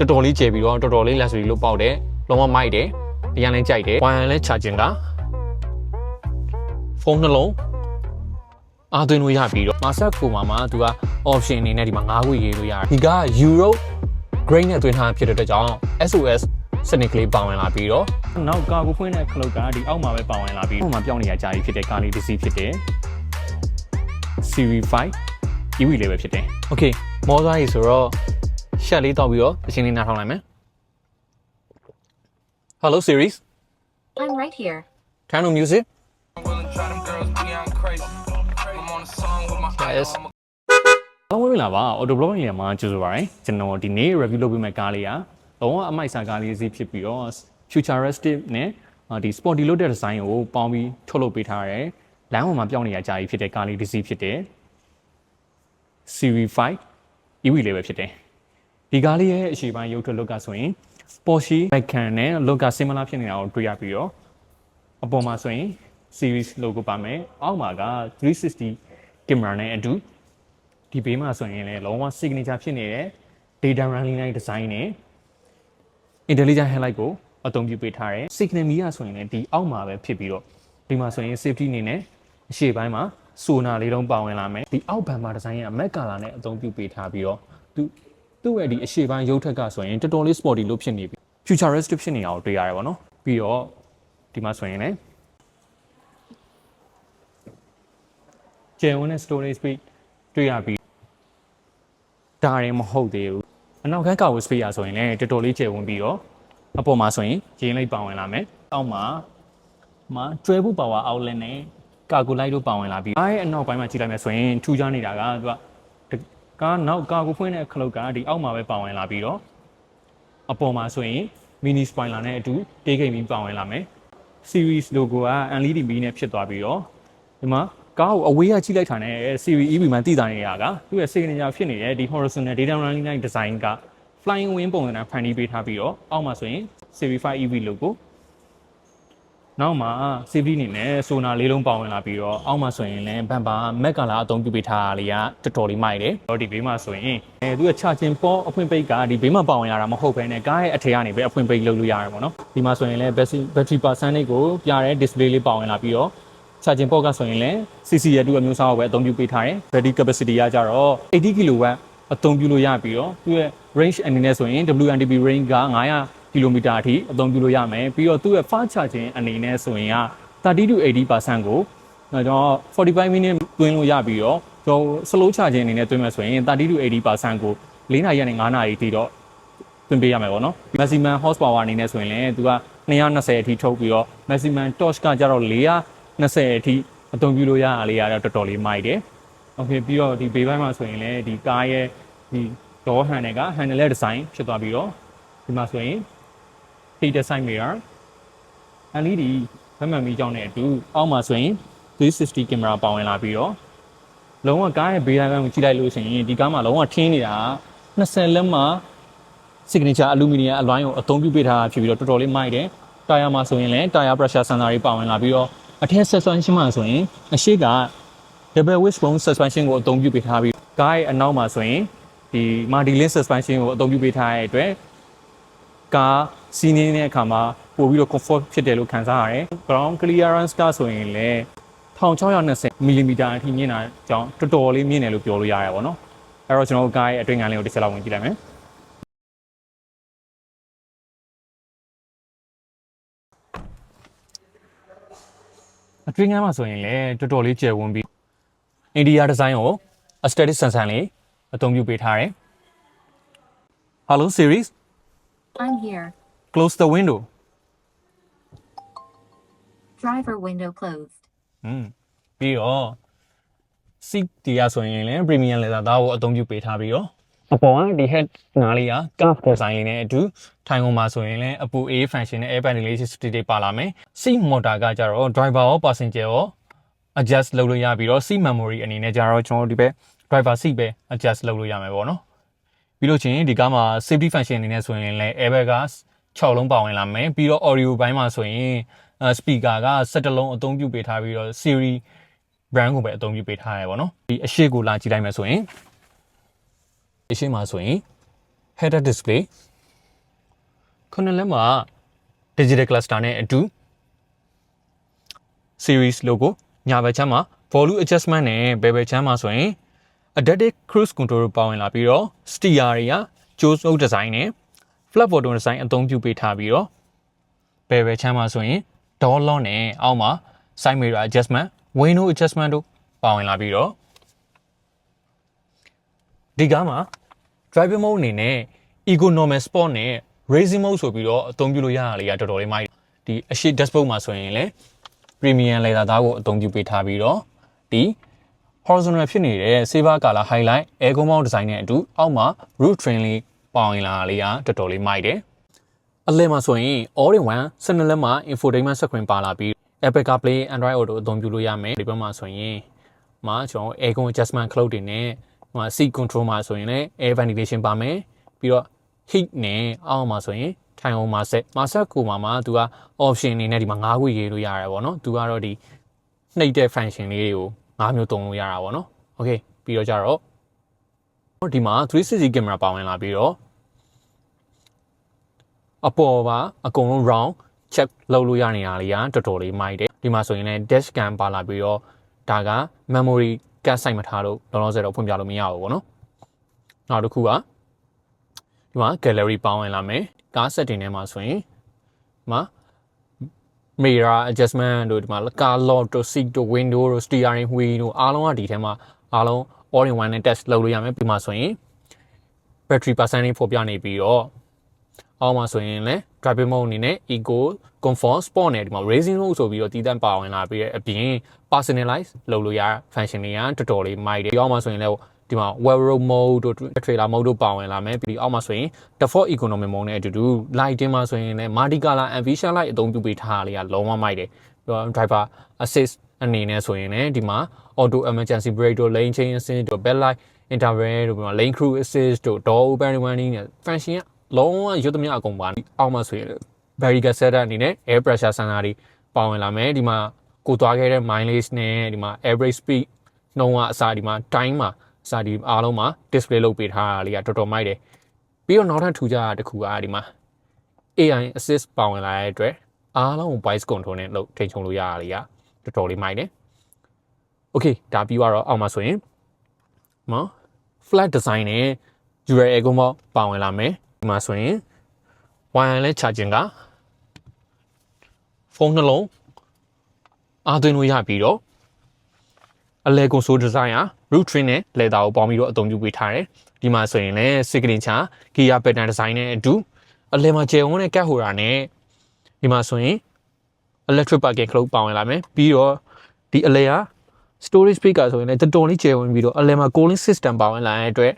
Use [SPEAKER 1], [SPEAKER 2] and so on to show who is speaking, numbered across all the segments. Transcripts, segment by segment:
[SPEAKER 1] တော်တော်လေးကျယ်ပြီးတော့တော်တော်လေး luxury လို့ပေါက်တယ်လုံးဝမိုက်တယ်အရင်လည်းကြိုက်တယ် wire လည်း charging ကဖုန်းနှလုံးအားသွင်းလို့ရပြီးတော့ master ကိုမှာမှာသူက option အနေနဲ့ဒီမှာ၅ခုရေးလို့ရတယ်ဒီက euro grain နဲ့သွင်းထားတာဖြစ်တဲ့အတွက်ကြောင့် SOS စနစ်ကလေးပါဝင်လာပြီးတော့နောက်ကာကိုဖွင့်တဲ့ခလုတ်ကဒီအောက်မှာပဲပါဝင်လာပြီးဟိုမှာပြောင်းနေရကြာကြီးဖြစ်တဲ့ကားလေးတစ်စီးဖြစ်တယ် Series 5 EV လေးပဲဖြစ်တယ်။ Okay မောသွားပြီဆိုတော့ ရှက်လေးတောက်ပြီးတော့အချင်းလေးနားထောင်လိုက်မယ်။ Hello Series
[SPEAKER 2] I'm right here.
[SPEAKER 1] Turn on music
[SPEAKER 3] I'm willing to try them girls beyond crazy. I'm on a song with my
[SPEAKER 1] Yes.
[SPEAKER 3] I'm a ။
[SPEAKER 1] အားဝင်လာပါ Auto Blog လေးမှာကြိုဆိုပါရစေ။ကျွန်တော်ဒီနေ့ review လုပ်ပေးမယ့်ကားလေးကလုံးဝအမိုက်စာကားလေးစီးဖြစ်ပြီးတော့ futuristic နဲ့အာဒီ sporty လို့တဲ့ design ကိုပေါင်းပြီးထုတ်လုပ်ပေးထားရတယ်။လမ်းပေါ်မှာပြောင်းနေရကြာကြီးဖြစ်တဲ့ကားလေးတစ်စီးဖြစ်တယ်။ Series 5 EV လေးပဲဖြစ်တယ်။ ဒီကားလေးရဲ့အရှိပိုင်းရုပ်ထွက် look ကဆိုရင် Porsche Macan နဲ့ look က similar ဖြစ်နေတာကိုတွေ့ရပြီးတော့အပေါ်မှာဆိုရင် series logo ပါမယ်။အောက်မှာက360 camera နဲ့အတူဒီဘေးမှာဆိုရင်လည်းလုံးဝ signature ဖြစ်နေတဲ့ data running line design နဲ့ intelligent headlight ကိုအသုံးပြုပေးထားတယ် signal mirror ဆိုရင်လည်းဒီအောက်မှာပဲဖြစ်ပြီးတော့ဒီမှာဆိုရင် safety အနေနဲ့အရှေ့ပိုင်းမှာ sonar လေးလုံးပါဝင်လာမယ်ဒီအောက်ဘန်မှာ design က matte color နဲ့အသုံးပြုပေးထားပြီးတော့သူ သူ့ရဲ့ဒီအရှေ့ပိုင်းရုပ်ထက်ကဆိုရင်တော်တော်လေး sporty လို့ဖြစ်နေပြီ futuristic ဖြစ်နေတာကိုတွေ့ရတယ်ပေါ့နော်ပြီးတော့ဒီမှာဆိုရင်လည်းကျယ်ဝန်းတဲ့ storage space တွေ့ရပြီးဒါရင်မဟုတ်သေးဘူးအနောက်ကကာဝေး space ရဆိုရင်လည်းတော်တော်လေးကျယ်ဝန်းပြီးတော့အပေါ်မှာဆိုရင်ရင်းလိုက်ပါဝင်လာမယ်အောက်မှာမှာကျွဲဖို့ power outlet နဲ့ကာကိုလိုက်တို့ပါဝင်လာပြီးအားရဲ့အနောက်ပိုင်းမှာကြည့်လိုက်မယ်ဆိုရင်ထူးခြားနေတာကသူက ကားနောက်ကာကိုဖွင့်တဲ့ခလုတ်ကဒီအောက်မှာပဲပါဝင်လာပြီးတော့အပေါ်မှာဆိုရင် mini spoiler နဲ့အတူတေးခိမ်ပြီးပါဝင်လာမယ် series logo က LED မီးနဲ့ဖြစ်သွားပြီးတော့ဒီမှာကားကိုအဝေးကကြည့်လိုက်တာနဲ့ series EV မှာတည်တာနေရတာကသူ့ရဲ့ signature ဖြစ်နေတဲ့ဒီ horizontal data running line design က flying wing ပုံစံဖန်တီးပေးထားပြီးတော့အောက်မှာဆိုရင် series 5 EV logo နောက်မှာ safety အနေနဲ့ sonar လေးလုံးပါဝင်လာပြီးတော့အောက်မှာဆိုရင်လည်း bumper matte color အသုံးပြုပေးထားတာလေးကတော်တော်လေးမိုက်တယ်။တော့ဒီဘေးမှာဆိုရင်အဲသူက charging port အဖွင့်ပိတ်ကဒီဘေးမှာပါဝင်လာတာမဟုတ်ဘဲနဲ့ကားရဲ့အထက်ကနေပဲအဖွင့်ပိတ်လုပ်လို့ရတယ်ပေါ့နော်။ဒီမှာဆိုရင်လည်း battery battery percentage ကိုပြတဲ့ display လေးပါဝင်လာပြီးတော့ charging port ကဆိုရင်လည်း CC ရတူအမျိုးအစားကိုပဲအသုံးပြုပေးထားတယ်။ battery capacity ကကြတော့80 kW အသုံးပြုလို့ရပြီးတော့သူ့ရဲ့ range အနေနဲ့ဆိုရင် WLTP range က900 ကီလိုမီတာအထိအသုံးပြုလို့ရမယ်ပြီးတော့သူ့ရဲ့ fast charging အနေနဲ့ဆိုရင်က30 to 80%ကိုကျွန်တော်45 minute တွင်းလို့ရပြီးတော့ကျွန်တော် slow charging အနေနဲ့တွင်းမယ်ဆိုရင်30 to 80%ကို4နာရီနဲ့5နာရီထိတော့တွင်းပေးရမယ်ပေါ့နော် maximum horsepower အနေနဲ့ဆိုရင်လည်းသူက220အထိထုတ်ပြီးတော့ maximum torque ကကြတော့420အထိအသုံးပြုလို့ရတာလေးရတော့တော်တော်လေးမိုက်တယ်။ Okay ပြီးတော့ဒီဘေးပိုင်းမှာဆိုရင်လည်းဒီကားရဲ့ဒီ door handle က handle ရဲ့ design ဖြစ်သွားပြီးတော့ဒီမှာဆိုရင် heater side mirror LED ဘက်မှန်မီကြောင်းနဲ့အတူအောက်မှာဆိုရင်360 camera ပါဝင်လာပြီးတော့လုံးဝကားရဲ့ဘေးတိုင်းကိုကြည့်လိုက်လို့ရှိရင်ဒီကားမှာလုံးဝထင်းနေတာ20လက်မှာ signature aluminum အလွိုင်းကိုအသုံးပြုပေးထားတာဖြစ်ပြီးတော့တော်တော်လေးမိုက်တယ်တာယာမှာဆိုရင်လည်း tire pressure sensor တွေပါဝင်လာပြီးတော့အထက် suspension မှာဆိုရင်အရှိက double wishbone suspension ကိုအသုံးပြုပေးထားပြီးကားရဲ့အနောက်မှာဆိုရင်ဒီ multi link suspension ကိုအသုံးပြုပေးထားတဲ့အတွက်ကား စီးနေတဲ့အခါမှာပို့ပြီးတော့ comfort ဖြစ်တယ်လို့ခံစားရတယ် ground clearance ကဆိုရင်လည်း1620 mm အထိမြင့်တာကြောင့်တော်တော်လေးမြင့်တယ်လို့ပြောလို့ရတယ်ပေါ့နော်အဲ့တော့ကျွန်တော်တို့ကားရဲ့အတွင်းခံလေးကိုတစ်ချက်လောက်ဝင်ကြည့်လိုက်မယ်အတွင်းကမ်းမှာဆိုရင်လည်းတော်တော်လေးကျယ်ဝန်းပြီးအိန္ဒိယဒီဇိုင်းကို aesthetic ဆန်ဆန်လေးအသုံးပြုပေးထားတယ် Hello series
[SPEAKER 2] I'm here.
[SPEAKER 1] Close the window
[SPEAKER 2] Driver window closed.
[SPEAKER 1] อืมပြီးတော့ seat တရားဆိုရင်လည်း premium leather သားကိုအသုံးပြုပေးထားပြီးတော့အပေါ်ကဒီ head နားလေးက curve design လေးနဲ့အတူထိုင်ကုန်မှာဆိုရင်လည်းအပူ A function နဲ့ air ventilation system တွေပါလာမယ် seat motor ကကြတော့ driver ရော passenger ရော adjust လုပ်လို့ရပြီးတော့ seat memory အနေနဲ့ကြတော့ကျွန်တော်တို့ဒီဘက် driver seat ပဲ adjust လုပ်လို့ရမယ်ပေါ့နော်ပြီးလို့ချင်းဒီကားမှာ safety function အနေနဲ့ဆိုရင်လည်း airbag က 6လုံးပါဝင်လာမယ်ပြီးတော့ audio ဘိုင်းမှာဆိုရင် speaker က17လုံးအသုံးပြုပေးထားပြီးတော့ Siri brand ကိုပဲအသုံးပြုပေးထားရပါတော့ဒီအရှိကိုလာကြည့်လိုက်မယ်ဆိုရင်အရှိမှာဆိုရင် header display ခုနှစ်လက်မှာ digital cluster နဲ့အတူ series logo ညာဘက်ချမ်းမှာ volume adjustment နဲ့ဘယ်ဘက်ချမ်းမှာဆိုရင် adaptive cruise control ပါဝင်လာပြီးတော့ steer တွေက jaws out design နဲ့ flat bottom design အသုံးပြုပေးထားပြီးတော့ဘယ်ဘက်ချမ်းမှာဆိုရင် door lock နဲ့အောက်မှာ side mirror adjustment window adjustment တို့ပါဝင်လာပြီးတော့ဒီကားမှာ driver mode အနေနဲ့ eco normal sport နဲ့ racing mode ဆိုပြီးတော့အသုံးပြုလို့ရတာလေးကတော်တော်လေးမိုက်ဒီအရှိ dashboard မှာဆိုရင်လည်း premium leather သားကိုအသုံးပြုပေးထားပြီးတော့ဒီ horizontal ဖြစ်နေတဲ့ silver color highlight air compound design နဲ့အတူအောက်မှာ roof trim လေး ပေါင်လာတာလေးကတော်တော်လေးမိုက်တယ်အလဲမှာဆိုရင် all in one 12လက်မှာ infotainment screen ပါလာပြီး Apple CarPlay Android Auto အသုံးပြုလို့ရမယ်ဒီဘက်မှာဆိုရင်မှာကျွန်တော် air con adjustment cloud တွေနဲ့ဟို seat control မှာဆိုရင်လည်း air ventilation ပါမယ်ပြီးတော့ heat နဲ့အောက်မှာဆိုရင်ထိုင်အောင်မှာဆက်မှာဆက်ကိုမှာမှာသူက option အနေနဲ့ဒီမှာ၅ခုရေးလို့ရတယ်ပေါ့နော်သူကတော့ဒီနှိပ်တဲ့ function လေးတွေကို၅မျိုးသုံးလို့ရတာပေါ့နော် okay ပြီးတော့ကြတော့ ဒီမှာ 360 camera ပါဝင်လာပြီးတော့အပေါ်ပါအကုန်လုံး round check လုပ်လို့ရနေတာလေးကတော်တော်လေးမိုက်တယ်ဒီမှာဆိုရင်လည်း dash cam ပါလာပြီးတော့ဒါက memory ကတ်ဆိုင်မထားလို့လောလောဆယ်တော့ဖွင့်ပြလို့မရဘူးပေါ့နော်နောက်တစ်ခုကဒီမှာ gallery ပေါင်းဝင်လာမယ်ကား setting ထဲမှာဆိုရင်ဒီမှာ mirror adjustment တို့ဒီမှာ car lock တို့ seat တို့ window တို့ steering wheel တို့အားလုံးကဒီထဲမှာအားလုံး all in one နဲ့ test လုပ်လို့ရမယ်ဒီမှာဆိုရင် battery percentage ဖော်ပြနေပြီးတော့အောက်မှာဆိုရင်လည်း driving mode အနေနဲ့ eco comfort sport နဲ့ဒီမှာ racing mode ဆိုပြီးတော့တည်တံ့ပါဝင်လာပြီးတဲ့အပြင် personalize လုပ်လို့ရ function တွေကတော်တော်လေးမိုက်တယ်ဒီအောက်မှာဆိုရင်လည်းဒီမှာ wearable mode တို့ trailer mode တို့ပါဝင်လာမယ်ပြီးအောက်မှာဆိုရင် default economy mode နဲ့အတူတူ lighting မှာဆိုရင်လည်း multi color ambition light အသုံးပြုပေးထားတာလေးကလုံးဝမိုက်တယ်ပြီးတော့ driver assist အနေနဲ့ဆိုရင်လည်းဒီမှာ auto emergency brake တို့ lane change assist တို့ bed light interval တို့ပြီးတော့ lane crew assist တို့ door open warning နဲ့ function ကလုံးဝရွတ်သမျှအကုန်ပါအောက်မှာဆိုရင် barrier setup အနေနဲ့ air pressure sensor တွေပါဝင်လာမယ်ဒီမှာကိုသွားခဲ့တဲ့ mileage နဲ့ဒီမှာ average speed နှုန်းကအစားဒီမှာ time မှာစာဒီအားလုံးမှာ display လုပ်ပေးထားတာလေးကတော်တော်မိုက်တယ်ပြီးတော့နောက်ထပ်ထူးခြားတာတစ်ခုကဒီမှာ AI assist ပါဝင်လာတဲ့အတွက်အားလုံး voice control နဲ့လုပ်ထိန်းချုပ်လို့ရတာလေးကတော်တော်လေးမိုက်တယ် okay ဒါပြီးတော့အောက်မှာဆိုရင်နော် flat design နဲ့ dual air combo ပါဝင်လာမယ်ဒီမှာဆိုရင် wireless charging ကဖုန်းနှလုံးအားသွင်းလို့ရပြီးတော့အလဲ console design ဟာ root trim နဲ့ leather ကိုပေါင်းပြီးတော့အသုံးပြုပေးထားတယ်ဒီမှာဆိုရင်လည်း signature gear pattern design နဲ့အတူအလဲမှာကျယ်ဝန်းတဲ့ကတ်ဟိုတာနဲ့ဒီမှာဆိုရင် electric parking clock ပါဝင်လာမယ်ပြီးတော့ဒီအလဲက storage speaker ဆိုရင်လည်းတော်တော်လေးကျယ်ဝန်းပြီးတော့အလဲမှာ cooling system ပါဝင်လာတဲ့အတွက်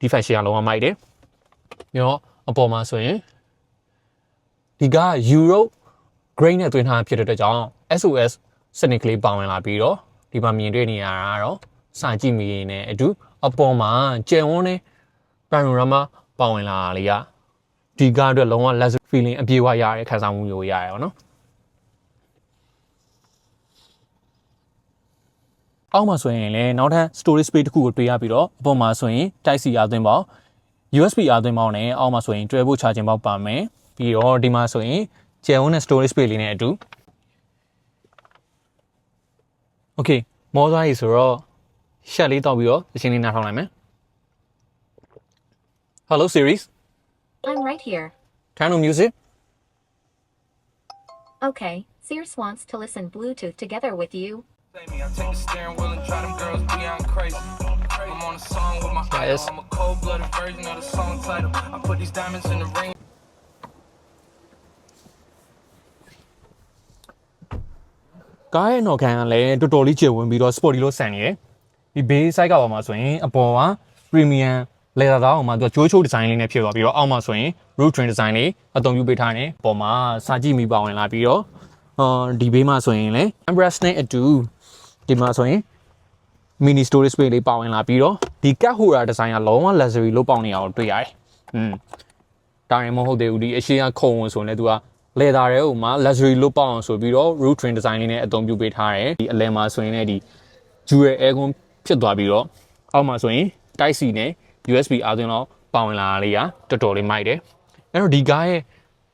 [SPEAKER 1] ဒီ function ကလုံးဝမိုက်တယ်ပြီးတော့အပေါ်မှာဆိုရင်ဒီက Euro grain နဲ့တွင်းထားဖြစ်တဲ့အတွက်ကြောင့် SOS စနစ်ကလေးပါဝင်လာပြီးတော့ဒီမှာမြင်တွေ့နေရတာကတော့စာကြည့်မိရင်နဲ့အတူအပေါ်မှာကျယ်ဝန်းတဲ့ panorama ပါဝင်လာတာလေးကဒီကားအတွက်လုံးဝ luxury feeling အပြည့်အဝရတဲ့ခံစားမှုမျိုးရရပါတော့ အောက်မှာဆိုရင်လည်းနောက်ထပ် storage space တစ်ခုကိုတွေ့ရပြီးတော့အပေါ်မှာဆိုရင် Type C အသွင်းပေါင်း USB အသွင်းပေါင်းနဲ့အောက်မှာဆိုရင်တွဲဖို့ charging ပေါက်ပါမယ်ပြီးတော့ဒီမှာဆိုရင်ကျယ်ဝန်းတဲ့ storage space လေးနဲ့အတူ Okay မောသွားပြီဆိုတော့ရှက်လေးတောက်ပြီးတော့အချင်းလေးနားထောင်လိုက်မယ် Hello series
[SPEAKER 2] I'm right here.
[SPEAKER 1] turn on music
[SPEAKER 2] Okay, Sears wants to listen Bluetooth together with you.
[SPEAKER 3] Say me, I take the steering wheel and drive them girls beyond crazy. I'm on a song with my idol.
[SPEAKER 1] Yes.
[SPEAKER 3] I'm a cold-blooded version of the song title. I put these diamonds in the ring.
[SPEAKER 1] ကားရဲ့နောက်ခံကလည်းတော်တော်လေးကျေဝင်ပြီးတော့ sporty လို့ဆန်နေရယ်ဒီ base side ကပါမှာဆိုရင်အပေါ်က premium leather သားအောင်မှာသူကကြိုးချိုး design လေးနဲ့ဖြစ်သွားပြီးတော့အောက်မှာဆိုရင် roof trim design လေးအသုံးပြုပေးထားတယ်အပေါ်မှာစာကြည့်မိပါဝင်လာပြီးတော့အာဒီဘေးမှာဆိုရင်လည်း embrace နဲ့အတူ ဒီမှာဆိုရင် mini storage space လေးပါဝင်လာပြီးတော့ဒီ cat holder design ကလုံးဝ luxury လို့ပေါက်နေအောင်တွေ့ရတယ်อืมဒါရင်မဟုတ်သေးဘူးဒီအရှိကခုံဝင်ဆိုရင်လည်းသူက leather တဲ့ဟိုမှာ luxury look ပေါအောင်ဆိုပြီးတော့ root trim design လေးနဲ့အသုံးပြုပေးထားတယ်ဒီအလဲမှာဆိုရင်လည်းဒီ dual aircon ဖြစ်သွားပြီးတော့အောက်မှာဆိုရင် type C နဲ့ USB အားသွင်းတော့ပါဝင်လာတာလေးကတော်တော်လေးမိုက်တယ်အဲ့တော့ဒီကားရဲ့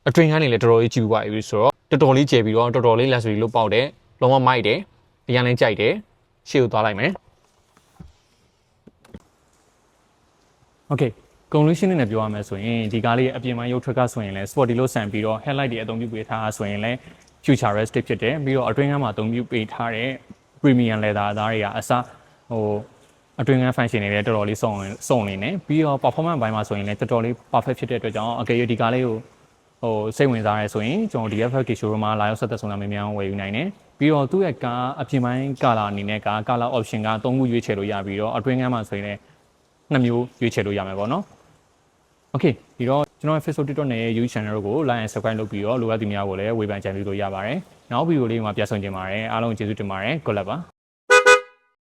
[SPEAKER 1] အတွင်းခန်းနေလည်းတော်တော်လေးကြည့်ပွားပြီဆိုတော့တော်တော်လေးကျယ်ပြီးတော့တော်တော်လေး luxury လို့ပေါက်တယ်လုံးဝမိုက်တယ် အရင်လည်းကြိုက်တယ်ရှေ့ကိုသွားလိုက်မယ် Okay conclusion နဲ့ပြောရမယ်ဆိုရင်ဒီကားလေးရဲ့အပြင်ပိုင်းရုပ်ထွက်ကဆိုရင်လည်း sporty လို့ဆန်ပြီးတော့ headlight တွေအသုံးပြုပေးထားတာဆိုရင်လည်း futuristic ဖြစ်တယ်ပြီးတော့အတွင်းကမှာအသုံးပြုပေးထားတဲ့ premium leather အသားတွေကအစဟိုအတွင်းက function တွေလည်းတော်တော်လေးစုံစုံနေတယ်ပြီးတော့ performance ဘိုင်းမှာဆိုရင်လည်းတော်တော်လေး perfect ဖြစ်တဲ့အတွက်ကြောင့်အကယ်၍ဒီကားလေးကို ဟိုစိတ်ဝင်စားရဲဆိုရင်ကျွန်တော် DFK showroom မှာလာရောက်ဆက်သက်ဆောင်တာများများဝယ်ယူနိုင်တယ်ပြီးတော့သူ့ရဲ့ကားအပြင်ပိုင်းကာလာအနေနဲ့ကားကာလာ option က3ခုရွေးချယ်လို့ရပြီးတော့အတွင်းကမှာဆိုရင်လည်းနှစ်မျိုးရွေးချယ်လို့ရမယ်ပေါ့နော် Okay ဒီတော့ကျွန်တော်ရဲ့ Facebook TikTok နဲ့ YouTube channel တို့ကို like and subscribe လုပ်ပြီးတော့လိုအပ်သူများကိုလည်းဝေဖန်ကြံပြလို့ရပါတယ်။နောက်ဗီဒီယိုလေးမှာပြန်ဆောင်ကြပါရစေ။အားလုံးကျေးဇူးတင်ပါတယ်။ Good luck ပါ။